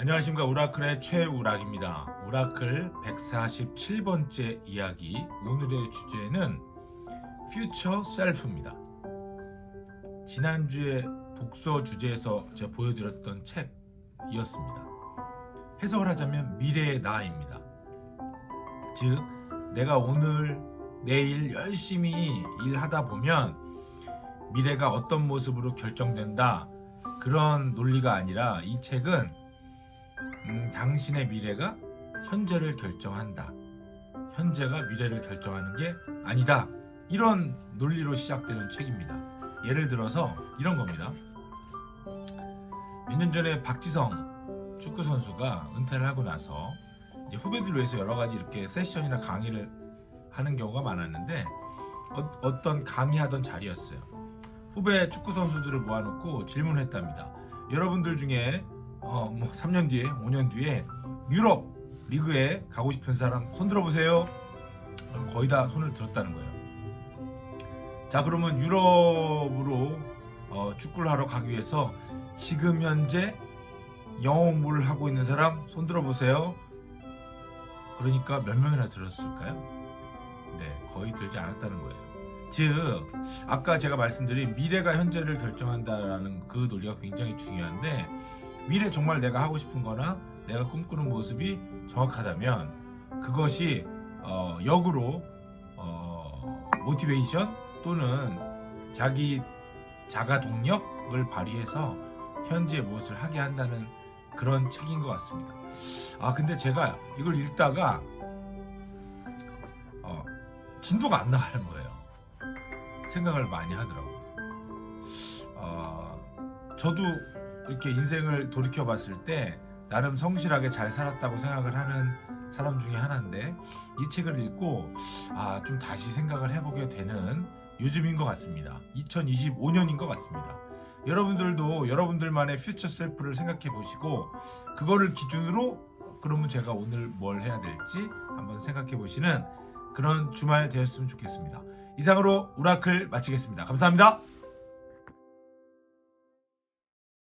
안녕하십니까 우라클의 최우락입니다. 우라클 147번째 이야기 오늘의 주제는 퓨처 셀프입니다. 지난주에 독서 주제에서 제가 보여드렸던 책이었습니다. 해석을 하자면 미래의 나입니다. 즉 내가 오늘 내일 열심히 일하다 보면 미래가 어떤 모습으로 결정된다 그런 논리가 아니라 이 책은 음, 당신의 미래가 현재를 결정한다. 현재가 미래를 결정하는 게 아니다. 이런 논리로 시작되는 책입니다. 예를 들어서 이런 겁니다. 몇 년 전에 박지성 축구 선수가 은퇴를 하고 나서 후배들 위해서 여러 가지 이렇게 세션이나 강의를 하는 경우가 많았는데 어, 떤 강의하던 자리였어요. 후배 축구 선수들을 모아놓고 질문했답니다. 여러분들 중에 어, 뭐 3년 뒤에, 5년 뒤에 유럽 리그에 가고 싶은 사람 손 들어보세요. 거의 다 손을 들었다는 거예요. 자, 그러면 유럽으로 어, 축구를 하러 가기 위해서 지금 현재 영어 공부를 하고 있는 사람 손 들어보세요. 그러니까 몇 명이나 들었을까요? 네, 거의 들지 않았다는 거예요. 즉, 아까 제가 말씀드린 미래가 현재를 결정한다라는 그 논리가 굉장히 중요한데, 미래 정말 내가 하고 싶은 거나 내가 꿈꾸는 모습이 정확하다면 그것이 어, 역으로 어, 모티베이션 또는 자기 자가 동력을 발휘해서 현재 무엇을 하게 한다는 그런 책인 것 같습니다. 아 근데 제가 이걸 읽다가 어, 진도가 안 나가는 거예요. 생각을 많이 하더라고요. 어, 저도 이렇게 인생을 돌이켜 봤을 때 나름 성실하게 잘 살았다고 생각을 하는 사람 중에 하나인데 이 책을 읽고 아 좀 다시 생각을 해보게 되는 요즘인 것 같습니다. 2025년인 것 같습니다. 여러분들도 여러분들만의 퓨처 셀프를 생각해 보시고 그거를 기준으로 그러면 제가 오늘 뭘 해야 될지 한번 생각해 보시는 그런 주말 되었으면 좋겠습니다. 이상으로 우라클 마치겠습니다. 감사합니다.